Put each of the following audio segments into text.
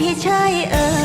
พี่ใช่เออ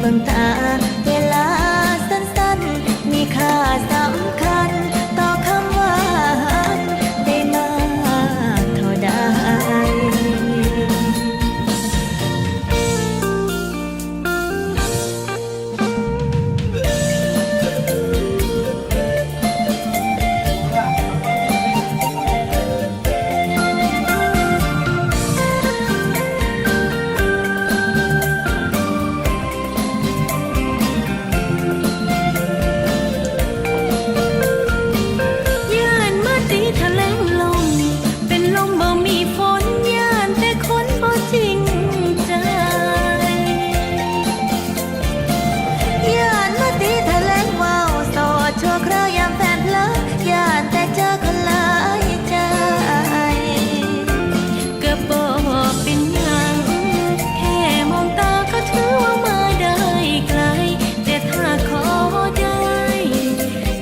เบิ่งตาเวลา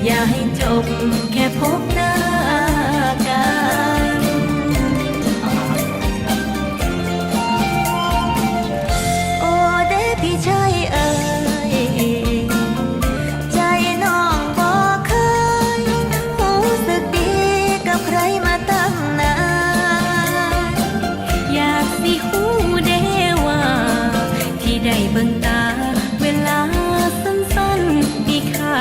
อย่าให้จบแค่พบหน้ากันโอ้เด็กพี่ชายเอ๋ยใจน้องบ่เคยรู้สึกดีกับใครมาตั้งนานอยากสิหูเด้ว่า ที่ได้เบิ่งตา เวลาสั้นๆมีค่า